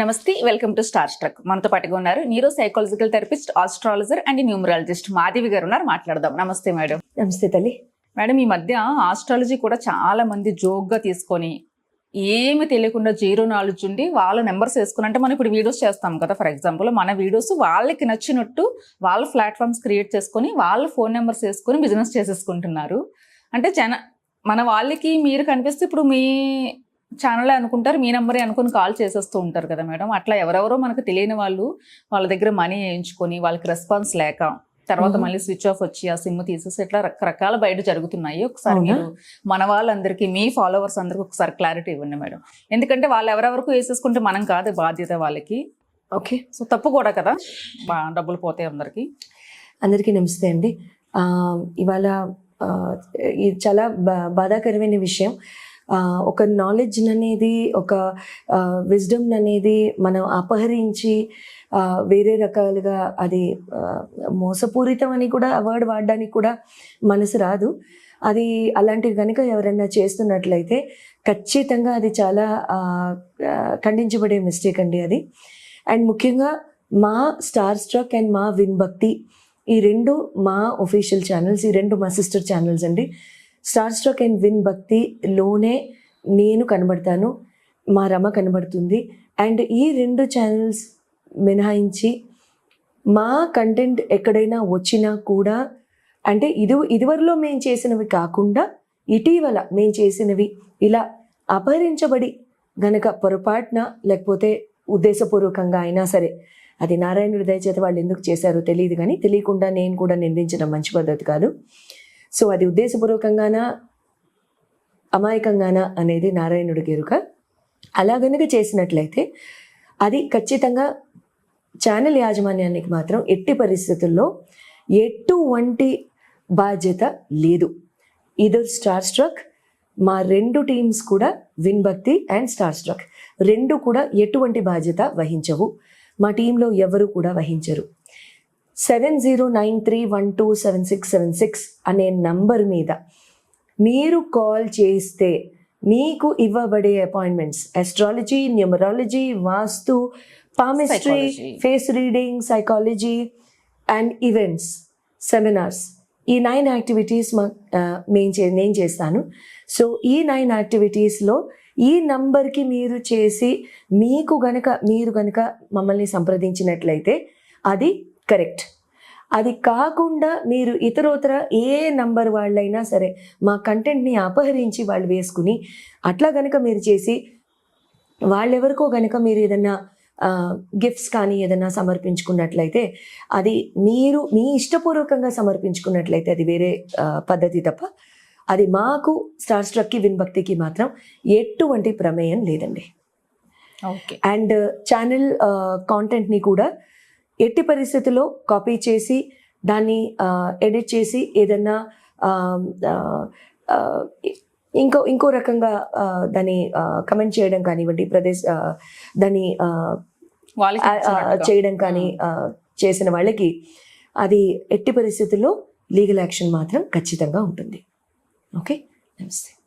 నమస్తే welcome to star struck. మనతో పాటుగా ఉన్నారు neuro psychological therapist astrologer and numerologist Madhavi గారు ఉన్నారు. మాట్లాడదాం. నమస్తే మేడం. నమస్తే తల్లి. మేడం ఈ మధ్య ఆస్ట్రాలజీ కూడా చాలా మంది జోక్గా తీసుకొని ఏమి తెలియకుండా జీరో నాలెడ్జ్ ఉండి వాళ్ళ నెంబర్స్ వేసుకుని అంటే మనం ఇప్పుడు వీడియోస్ చేస్తాం కదా. ఫర్ ఎగ్జాంపుల్ మన వీడియోస్ వాళ్ళకి నచ్చినట్టు వాళ్ళ ప్లాట్ఫామ్స్ క్రియేట్ చేసుకొని వాళ్ళ ఫోన్ నెంబర్స్ వేసుకొని బిజినెస్ చేసేసుకుంటున్నారు. అంటే జన మన వాళ్ళకి మీరు కనిపిస్తే ఇప్పుడు మీ ఛానల్ అనుకుంటారు మీ నెంబరే అనుకుని కాల్ చేసేస్తూ ఉంటారు కదా మేడం. అట్లా ఎవరెవరో మనకు తెలియని వాళ్ళు వాళ్ళ దగ్గర మనీ వేయించుకొని వాళ్ళకి రెస్పాన్స్ లేక తర్వాత. మళ్ళీ స్విచ్ ఆఫ్ వచ్చి ఆ సిమ్ తీసేసి ఇట్లా రకరకాల బయట జరుగుతున్నాయి. ఒకసారి? మీరు మన వాళ్ళందరికీ మీ ఫాలోవర్స్ అందరికి ఒకసారి క్లారిటీ ఇవ్వండి మేడం. ఎందుకంటే వాళ్ళు ఎవరెవరకు వేసేసుకుంటే మనం కాదు బాధ్యత వాళ్ళకి. ఓకే. సో తప్పు కూడా కదా డబ్బులు పోతాయి అందరికి. అందరికీ నమస్తే అండి. ఇవాళ ఇది చాలా బా- బాధాకరమైన విషయం. ఒక నాలెడ్జ్ అనేది ఒక విజ్డమ్ అనేది మనం అపహరించి వేరే రకాలుగా అది మోసపూరితం అని కూడా వర్డ్ వాడడానికి కూడా మనసు రాదు. అది అలాంటివి కనుక ఎవరైనా చేస్తున్నట్లయితే ఖచ్చితంగా అది చాలా ఖండించబడే మిస్టేక్ అండి అది. అండ్ ముఖ్యంగా మా స్టార్ స్ట్రక్ అండ్ మా విన్ భక్తి ఈ రెండు మా ఒఫీషియల్ ఛానల్స్ ఈ రెండు మా సిస్టర్ ఛానల్స్ అండి. స్టార్ స్ట్రోక్ అండ్ విన్ భక్తిలోనే నేను కనబడతాను మా రమ కనబడుతుంది. అండ్ ఈ రెండు ఛానల్స్ మినహాయించి మా కంటెంట్ ఎక్కడైనా వచ్చినా కూడా అంటే ఇది ఇదివరలో మేము చేసినవి కాకుండా ఇటీవల మేము చేసినవి ఇలా అపహరించబడి గనక పొరపాటున లేకపోతే ఉద్దేశపూర్వకంగా అయినా సరే అది నారాయణుడి దయచేత వాళ్ళు ఎందుకు చేశారో తెలియదు కానీ తెలియకుండా నేను కూడా నిందించడం మంచి పద్ధతి కాదు. సో అది ఉద్దేశపూర్వకంగానా? అమాయకంగానా అనేది నారాయణుడికి ఎరుక అలా గనుక చేసినట్లయితే అది ఖచ్చితంగా ఛానల్ యాజమాన్యానికి మాత్రం ఎట్టి పరిస్థితుల్లో ఎటువంటి బాధ్యత లేదు. ఇదర్ స్టార్ స్ట్రక్ మా రెండు టీమ్స్ కూడా విన్భక్తి అండ్ స్టార్ స్ట్రక్. రెండు కూడా ఎటువంటి బాధ్యత వహించవు. మా టీంలో ఎవరు కూడా వహించరు. Seven zero nine three one two seven six seven six అనే నంబర్ మీద మీరు కాల్ చేస్తే మీకు ఇవ్వబడే appointments astrology numerology vastu palmistry. Face reading psychology and events seminars ఈ నైన్ యాక్టివిటీస్ మా మేము చే నేను చేస్తాను సో ఈ నైన్ యాక్టివిటీస్లో ఈ నంబర్కి మీరు చేసి మీకు గనక మీరు గనక మమ్మల్ని సంప్రదించినట్లయితే అది కరెక్ట్. అది కాకుండా మీరు ఇతరోతర ఏ నంబర్ వాళ్ళైనా సరే మా కంటెంట్ని అపహరించి వాళ్ళు వేసుకుని అట్లా గనక మీరు చేసి వాళ్ళెవరికో గనక మీరు ఏదన్నా గిఫ్ట్స్ కానీ ఏదైనా సమర్పించుకున్నట్లయితే అది మీరు మీ ఇష్టపూర్వకంగా సమర్పించుకున్నట్లయితే అది వేరే పద్ధతి తప్ప అది మాకు స్టార్ స్ట్రక్కి విన్భక్తికి మాత్రం ఎటువంటి ప్రమేయం లేదండి. ఓకే. అండ్ ఛానల్ కాంటెంట్ని కూడా ఎట్టి పరిస్థితుల్లో కాపీ చేసి దాన్ని ఎడిట్ చేసి ఏదన్నా ఇంకో ఇంకో రకంగా దాన్ని కమెంట్ చేయడం కానివ్వండి ప్రదేశ్ దాన్ని. చేయడం కానీ ఆ, చేసిన వాళ్ళకి అది ఎట్టి పరిస్థితుల్లో లీగల్ యాక్షన్ మాత్రం ఖచ్చితంగా ఉంటుంది. ఓకే? నమస్తే.